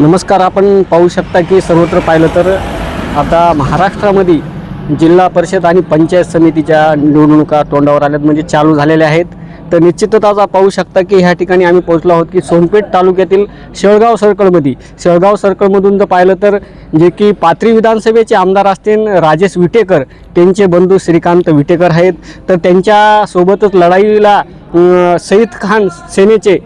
नमस्कार आपण पाहू शकता की सर्वत्र पाहिलं तर आता महाराष्ट्रामध्ये जिल्हा परिषद आणि पंचायत समितीच्या निवडणुका तोंडावर आल्यात म्हणजे चालू झालेल्या आहेत. तर निश्चितच आज पाहू शकता की ह्या ठिकाणी आम्ही पोहोचलो आहोत की सोनपेठ तालुक्यातील शेळगाव सर्कलमध्ये. शेळगाव सर्कलमधून जर पाहिलं तर जे की पाथरी विधानसभेचे आमदार असतील राजेश विटेकर त्यांचे बंधू श्रीकांत विटेकर आहेत. तर त्यांच्यासोबतच लढाईला सईद खान सेनेचे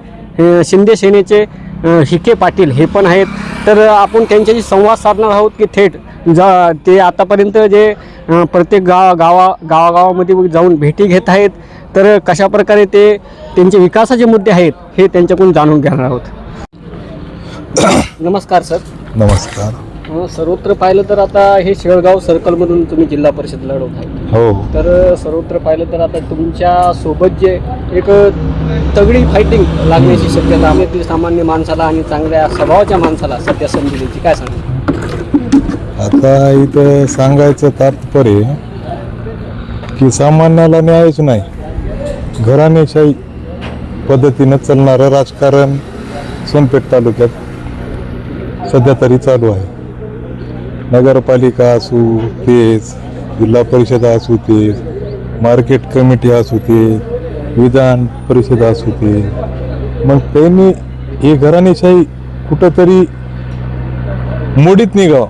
शिंदे सेनेचे हिके पाटील हे पण आहेत. तर आपण त्यांच्याशी संवाद साधणार आहोत की थेट जा ते आतापर्यंत जे प्रत्येक गाव गावा गावागावामध्ये जाऊन भेटी घेत आहेत. तर कशा प्रकारे ते त्यांचे विकासाचे मुद्दे आहेत हे त्यांच्याकडून जाणून घेणार आहोत. नमस्कार सर. नमस्कार. सर्वत्र पाहिलं तर आता हे शेळगाव सर्कलमधून तुम्ही जिल्हा परिषद लढवत आहे हो. तर सर्वत्र पाहिलं तर आता तुमच्यासोबत जे एक तगडी फायटिंग लागण्याची शक्यता आपल्यातील सामान्य माणसाला आणि चांगल्या स्वभावाच्या माणसाला सध्या संधी द्यायची. काय सांगा आता इथं सांगायचं तात्पर्य की सामान्याला न्यायच नाही. घराणेशाही पद्धतीनं चालणारं राजकारण सोनपेठ तालुक्यात सध्या तरी चालू आहे. नगरपालिका असू तेच जिल्हा परिषद असू तेच मार्केट कमिटी असू ते विधान परिषद असू दे. मग त्यांनी हे घराणेशाही कुठंतरी मोडीत निघाव.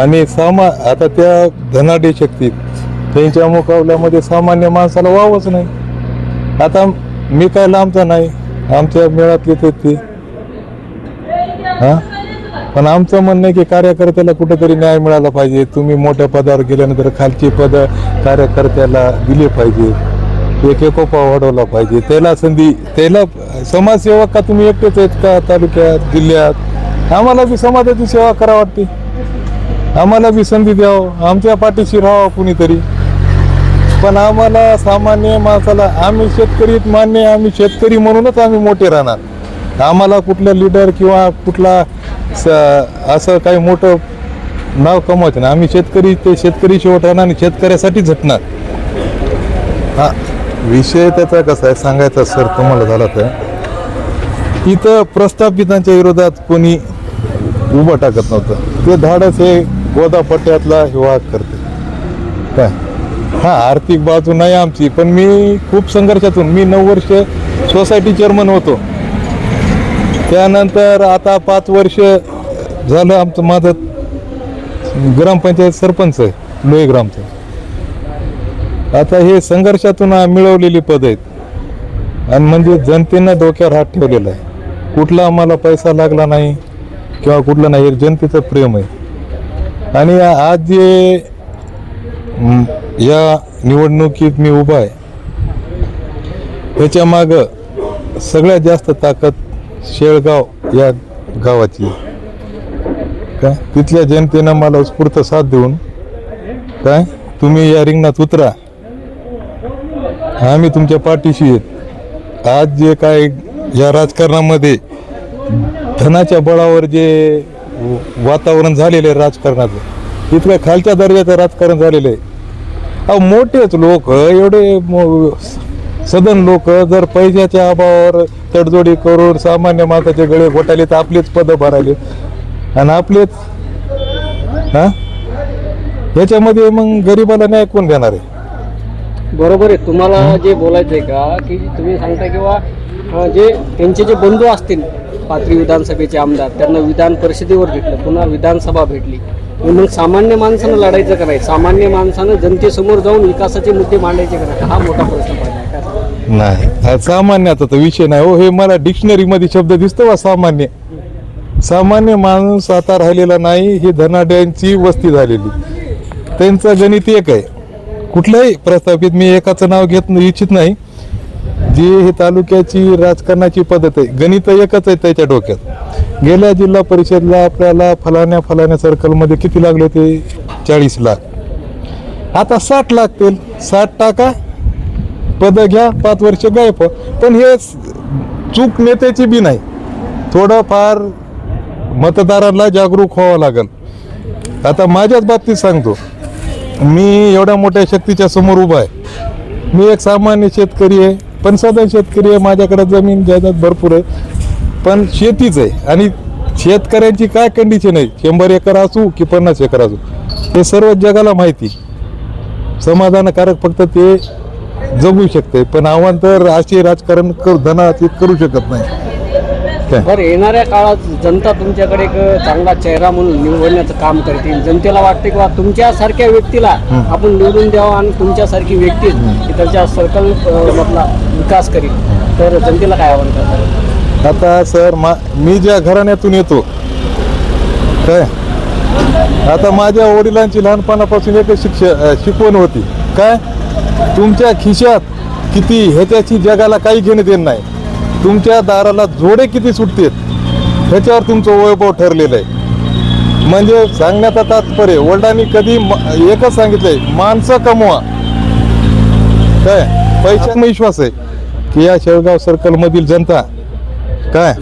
आणि सामा आता त्या धनाढ्य शक्तीत त्यांच्या मुकाबल्यामध्ये सामान्य माणसाला वावच नाही. आता मी काय लांबचा नाही. आमच्या मेळातले ते ते. हा? पण आमचं म्हणणं आहे की कार्यकर्त्याला कुठेतरी न्याय मिळाला पाहिजे. तुम्ही मोठ्या पदावर गेल्यानंतर खालची पद कार्यकर्त्याला दिले पाहिजे. एक एकोपा वाढवला पाहिजे. त्याला संधी त्याला समाजसेवक का तुम्ही एकटेच आहेत का तालुक्यात जिल्ह्यात? आम्हाला बी समाजाची सेवा करा वाटते. आम्हाला बी संधी द्यावं. आमच्या पाठीशी राहावं कुणीतरी. पण आम्हाला सामान्य माणसाला आम्ही शेतकरी मान्य आम्ही शेतकरी म्हणूनच आम्ही मोठे राहणार. आम्हाला कुठलं लिडर किंवा कुठला स असं काही मोठं नाव कमवायचं नाही. आम्ही शेतकरी ते शेतकरी शेवट राहणार आणि शेतकऱ्यासाठी झटणार. हा. विषय त्याचा कसा आहे? सांगायचा सर तुम्हाला झाला तर. इथं प्रस्थापितांच्या विरोधात कोणी उभं टाकत नव्हतं. ते धाडस हे गोदापट्ट्यातला विवाह करते. काय? हा आर्थिक बाजू नाही आमची पण मी खूप संघर्षातून मी नऊ वर्ष सोसायटी चेअरमन होतो. त्यानंतर आता पाच वर्ष झालं आमचं माझं ग्रामपंचायत सरपंच आहे लोहे ग्रामचं. आता हे संघर्षातून मिळवलेली पद आहेत. आणि म्हणजे जनतेनं डोक्यावर हात ठेवलेला आहे. कुठला आम्हाला पैसा लागला नाही किंवा कुठलं नाही हे जनतेचं प्रेम आहे. आणि आज जे या निवडणुकीत मी उभा आहे त्याच्या माग सगळ्यात जास्त ताकद शेळगाव या गावाची का? काय तिथल्या जनतेनं मला उत्स्फूर्त साथ देऊन काय? तुम्ही या रिंगणात उतरा. आम्ही तुमच्या पाठीशी आहेत. आज जे काय या राजकारणामध्ये धनाच्या बळावर जे वातावरण झालेलं आहे राजकारणाचं इतकं खालच्या दर्जाचं राजकारण झालेलं आहे. अहो मोठेच लोक एवढे मो- सदन लोक जर पैशाच्या अभावावर तडजोडी करून सामान्य माणसाचे गळे घोटाले तर आपलेच पदं भरायले. आणि आपलेच हा? ह्याच्यामध्ये मग गरिबाला न्याय कोण देणार आहे? बरोबर आहे. तुम्हाला जे बोलायचं आहे का की तुम्ही सांगता किंवा जे त्यांचे जे बंधू असतील पाथरी विधानसभेचे आमदार त्यांना विधान परिषदेवर भेटलं पुन्हा विधानसभा भेटली. मग सामान्य माणसानं लढायचं का नाही? सामान्य माणसानं जनतेसमोर जाऊन विकासाचे मुद्दे मांडायचे का नाही? हा मोठा प्रश्न पडला? नाही सामान्याचा तर विषय नाही हो. हे मला डिक्शनरी मध्ये शब्द दिसतो का सामान्य. सामान्य माणूस आता राहिलेला नाही ही धनाढ्यांची वस्ती झालेली. त्यांचं गणित एक आहे. कुठलंही प्रस्थापित मी एकाचं नाव घेत इच्छित नाही. जी ही तालुक्याची राजकारणाची पद्धत आहे गणित एकच आहे त्याच्या डोक्यात. गेल्या जिल्हा परिषदला आपल्याला फलाण्या फलाण्या सर्कलमध्ये किती लागले ते? चाळीस लाख. आता साठ लागतील. साठ टाका. पद घ्या. पाच वर्ष गायब. पण हे चूक नेत्याची बी नाही. थोडंफार मतदारांना जागरूक व्हावं लागेल. आता माझ्याच बाबतीत सांगतो. मी एवढ्या मोठ्या शक्तीच्या समोर उभा आहे. मी एक सामान्य शेतकरी आहे पण साधा शेतकरी आहे माझ्याकडे जमीन जायदाद भरपूर आहे पण शेतीच आहे. आणि शेतकऱ्यांची काय कंडिशन आहे? शंभर एकर असू की पन्नास एकर असू? हे सर्व जगाला माहिती. समाधानकारक फक्त ते जगू शकते पण आव्हान तर असे राजकारण कर धनाचे करू शकत नाही. बरं येणाऱ्या काळात जनता तुमच्याकडे एक चांगला चेहरा म्हणून निवडण्याचं काम करतील जनतेला वाटते की तुमच्यासारख्या व्यक्तीला आपण निवडून द्यावं आणि तुमच्यासारखी व्यक्ती तिथलच्या सर्कल मधला विकास करील. तर जनतेला काय आव्हान करतात आता सर मा ज्या घराण्यातून येतो काय? आता माझ्या वडिलांची लहानपणापासून एक शिक्ष शिकवण होती. काय? तुमच्या खिशात किती ह्याच्याची जगाला काही घेणं देणं नाही. तुमच्या दाराला जोडे किती सुटतील ह्याच्यावर तुमचं वैभव ठरलेलं आहे. म्हणजे सांगण्याचा तात्पर्य वडिलांनी कधी म- एकच सांगितलंय माणसं कमवा. काय? पैशात विश्वास आहे. की या शेळगाव सर्कलमधील जनता काय?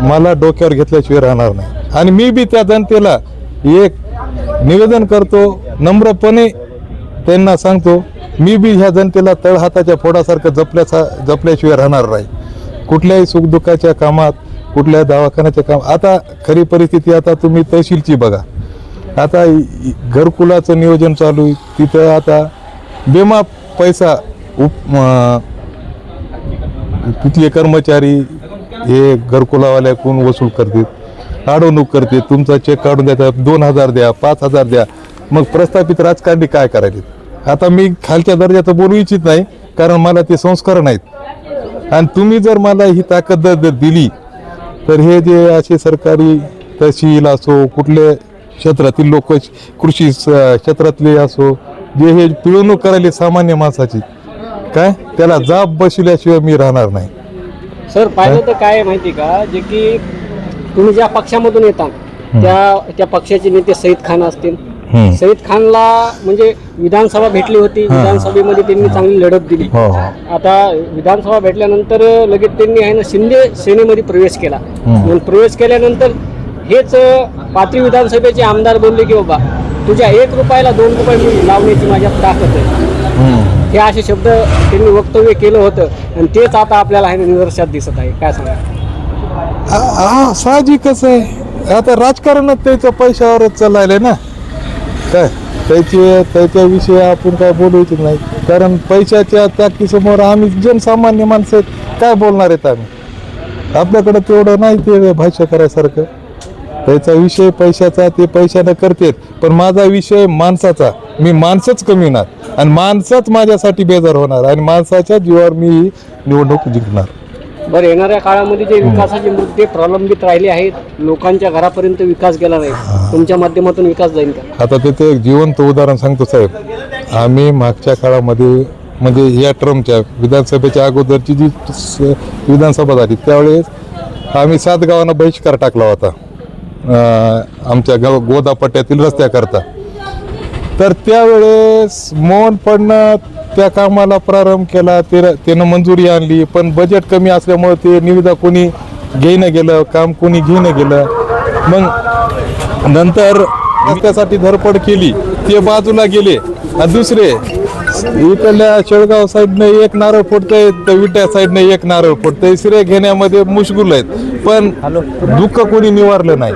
मला डोक्यावर घेतल्याशिवाय राहणार नाही. आणि मी बी त्या जनतेला एक निवेदन करतो नम्रपणे त्यांना सांगतो मी बी ह्या जनतेला तळहाताच्या फोडासारखं जपल्याचा जपल्याशिवाय राहणार नाही. कुठल्याही सुखदुःखाच्या कामात कुठल्या दवाखान्याच्या काम आता खरी परिस्थिती आता तुम्ही तहसीलची बघा. आता घरकुलाचं नियोजन चालू आहे. तिथं आता बेमा पैसा उप तिथले कर्मचारी हे घरकुलावाल्याकडून वसूल करतात अडवणूक करते तुमचा चेक काढून देतात दोन हजार द्या पाच हजार द्या. मग प्रस्थापित राजकारणी काय करायचे? आता मी खालच्या दर्जाचं बोलू इच्छित नाही कारण मला ते संस्कार नाहीत. आणि तुम्ही जर मला ही ताकद जर दिली तर हे जे असे सरकारी तहसील असो कुठले क्षेत्रातील लोक कृषी क्षेत्रातले असो जे हे पिळवणूक करायले सामान्य माणसाची काय? त्याला जाब बसल्याशिवाय मी राहणार नाही. सर पाहिलं तर काय माहिती का? जे की तुम्ही ज्या पक्षामधून येतात त्या त्या पक्षाचे नेते सईद खान असतील हम्म. सईद खानला म्हणजे विधानसभा भेटली होती. विधानसभेमध्ये त्यांनी चांगली लढत दिली. हो हो. आता विधानसभा भेटल्यानंतर लगेच त्यांनी आहे ना शिंदे सेनेमध्ये प्रवेश केला. प्रवेश केल्यानंतर हेच पाथरी विधानसभेचे आमदार बोलले की बाबा तुझ्या एक रुपयाला दोन रुपये मी लावण्याची माझ्यात ताकद आहे. हे असे शब्द त्यांनी वक्तव्य केलं होतं आणि तेच आता आपल्याला निदर्शनात दिसत आहे. काय सांगा? हा साहजिकच आहे. आता राजकारणात त्याच्या पैशावरच चाललंय ना. काय? त्याचे त्याच्याविषयी आपण काय बोलू इच्छित नाही. कारण पैशाच्या ताकदीसमोर आम्ही जनसामान्य माणसं आहेत, काय बोलणार आहेत आम्ही? आपल्याकडं तेवढं नाही ते भाष्य करायसारखं. त्याचा विषय पैशाचा ते पैशानं करतेत. पण माझा विषय माणसाचा. मी माणसंच कमी होणार. आणि माणसंच माझ्यासाठी बेजार होणार. आणि माणसाच्या जीवावर मी निवडणूक जिंकणार. बरं येणाऱ्या काळामध्ये जे विकासाचे मुद्दे प्रलंबित राहिले आहेत लोकांच्या घरापर्यंत विकास गेला नाही तुमच्या माध्यमातून विकास जाईल का? आता तिथे एक जिवंत उदाहरण सांगतो साहेब. आम्ही मागच्या काळामध्ये म्हणजे या टर्मच्या विधानसभेच्या अगोदरची जी विधानसभा झाली त्यावेळेस आम्ही सात गावांना बहिष्कार टाकला होता. आमच्या गाव गोदापट्ट्यातील रस्त्याकरता तर त्यावेळेस मोहन पडणं त्या कामाला प्रारंभ केला. ते त्यानं मंजुरी आणली पण बजेट कमी असल्यामुळे ते निविदा कोणी घेणं गेलं काम कोणी घेणं गेलं. मग नंतर रस्त्यासाठी धडपड केली ते बाजूला गेले. आणि दुसरे इकडल्या शेळगाव साईडनं एक नारळ फोडतंय तर विट्या साईडनं एक नारळ फोडतंय. सिरे घेण्यामध्ये मुशगुल आहेत. पण दुःख कोणी निवारलं नाही.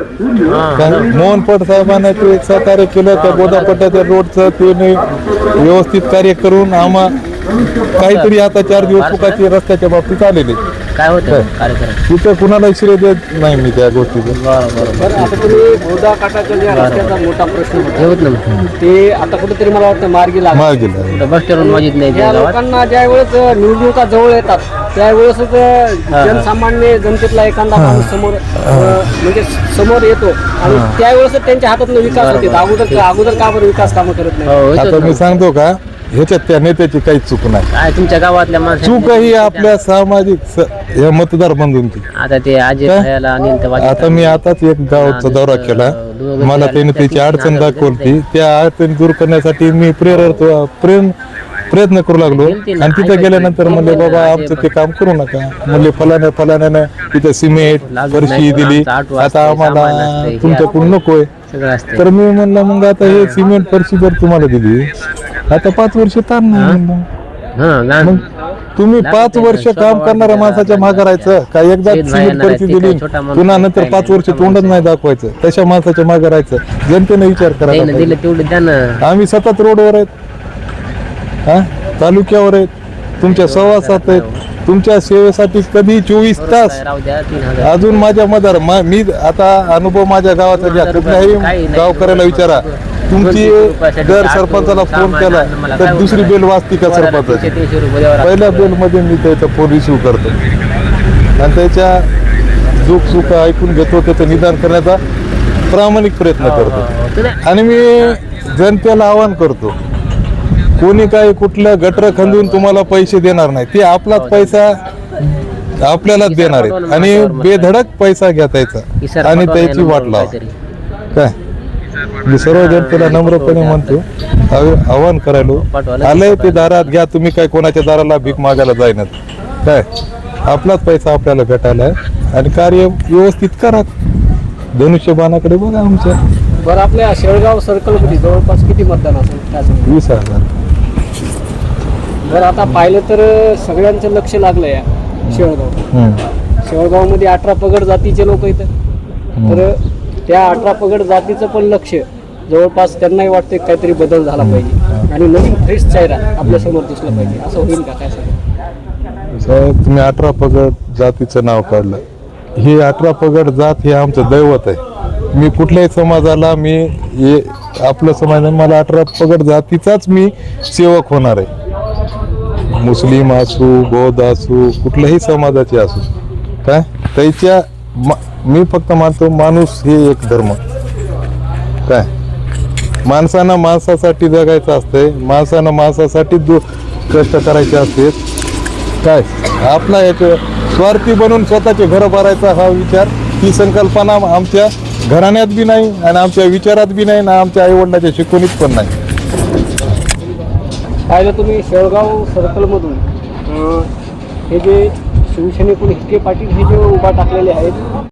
काय मोहन पट साहेबांना ते एक सहकार्य केलं त्या गोदापट्ट्याच्या रोडचं ते व्यवस्थित कार्य करून आम्हा काहीतरी आता चार दिवस चुकाचे रस्त्याच्या बाबतीत आलेले. काय होतं? कार्यक्रम. तिथं कुणाला श्रेय देत नाही मी त्या गोष्टीचं. बरं आता तुम्ही गोदा काटाचा ज्या रस्त्याचा मोठा प्रश्न होता हे होत ना ते आता कुठेतरी मला वाटतं मार्गी लागला. गेला बस स्टँड माहीत नाही या त्या गावात? लोकांना ज्या वेळेस निवडणुका जवळ येतात त्यावेळेसच जनसामान्य जनतेतला एखादा माणूस समोर अ, म्हणजे समोर येतो आणि त्यावेळेस त्यांच्या हातातून विकास होते. अगोदर अगोदर का बरं विकास कामं करत नाही? हो आता मी. सांगतो का? ह्याच्यात त्या नेत्याची काहीच चूक नाही. काय तुमच्या गावातल्या माणसाची चूक ही आपल्या सामाजिक स- या मतदार आता ते अजय काय? खायला आणि ते वाजत आता मी आताच एक गावचा दौरा केला. मला त्याने त्याची अडचण दाखवली त्या अडचण दूर करण्यासाठी मी प्रेरत प्रेम प्रयत्न करू लागलो. आणि तिथे गेल्यानंतर म्हणले बाबा आमचं ते काम करू नका. म्हणले फलाण्या फलाण्यानं तिथे सिमेंट फरशी दिली. आता आम्हाला तुमच्याकडून नकोय. सगळं असते तर मी म्हणलं मग आता हे. सिमेंट फरशी जर तुम्हाला दिली आता पाच वर्ष ताण नाही हा? मग तुम्ही पाच. वर्ष काम करणाऱ्या माणसाच्या मागे राहायचं का एकदा परिस्थिती दिली ते छोटा माणूस पुन्हा आहे, नंतर काय पाच नाही, वर्ष तोंडच माणूस नाही दाखवायचं. तशा माणसाच्या मागे राहायचं. जनतेने विचार करायला त्यानं पाहिजे. दिलं तेवढं त्यानं आम्ही सतत रोडवर आहेत. हा? तालुक्यावर आहेत. तुमच्या सहवासात आहेत. तुमच्या सेवेसाठी कधी चोवीस तास राहू द्या तीन हजार. अजून माझ्या मदार मा- मी आता अनुभव माझ्या गावाचा घ्या. कुठल्याही. गावकऱ्याला विचारा. तुमची जर सरपंचाला फोन केला तर दुसरी? बेल वाचती का सरपंचाची? पहिल्या. बेलमध्ये मी त्याचा फोन रिसिव्ह करतो. आणि त्याच्या दुःख सुख ऐकून घेतो त्याचं निदान करण्याचा प्रामाणिक प्रयत्न हो, हो, करतो. हो. आणि मी जनतेला आवाहन करतो कोणी काही कुठलं गटर खंदून तुम्हाला पैसे देणार नाही. ते आपलाच पैसा आपल्यालाच देणार आहेत. आणि बेधडक पैसा घ्या त्याचा. इसार आणि त्याची वाट लावा. काय? मी सर्व जनतेला नम्रपणे म्हणतो आव- आवाहन करायलो आलंय ते दारात घ्या तुम्ही काय कोणाच्या दाराला भीक मागायला जाईनात. काय? आपलाच पैसा आपल्याला भेटायला आहे. आणि कार्य व्यवस्थित करा. धनुष्यबाणाकडे बघा आमच्या. बरं आपल्या शेळगाव सर्कलमध्ये जवळपास किती मतदान असेल? काय? वीस हजार. बरं आता पाहिलं तर सगळ्यांचं लक्ष लागलं या शेळगाव. हम्म. शेळगावमध्ये अठरा पगड जातीचे लोक इथं. तर त्या अठरा पगड जातीचं पण लक्ष जवळपास त्यांनाही वाटते काहीतरी बदल झाला पाहिजे. आणि नवीन फ्रेश चेहरा आपल्यासमोर दिसला पाहिजे. असं होईल का? काय साहेब तुम्ही अठरा पगड जातीचं नाव काढलं. हे अठरा पगड जात हे आमचं दैवत आहे. मी कुठल्याही समाजाला मी हे आपलं समाज मला अठरा पगड जातीचाच मी सेवक होणार आहे. मुस्लिम असू बौद्ध असू कुठल्याही समाजाचे असू. काय? त्याच्या मा- मी फक्त मानतो माणूस हे एक धर्म. काय? माणसानं माणसासाठी जगायचं असतंय माणसानं माणसासाठी दु कष्ट करायचे असते. काय? आपला एक स्वार्थी बनून स्वतःचे घर भरायचा हा विचार ही संकल्पना आमच्या घराण्यात बी नाही आणि आमच्या विचारात बी नाही आणि आमच्या आईवडिलाच्या शिकवणीत पण नाही. पाहिलं तुम्ही शेळगाव सर्कलमधून हे जे शिवसेनेकडून हिके पाटील हे जे उभा टाकलेले आहेत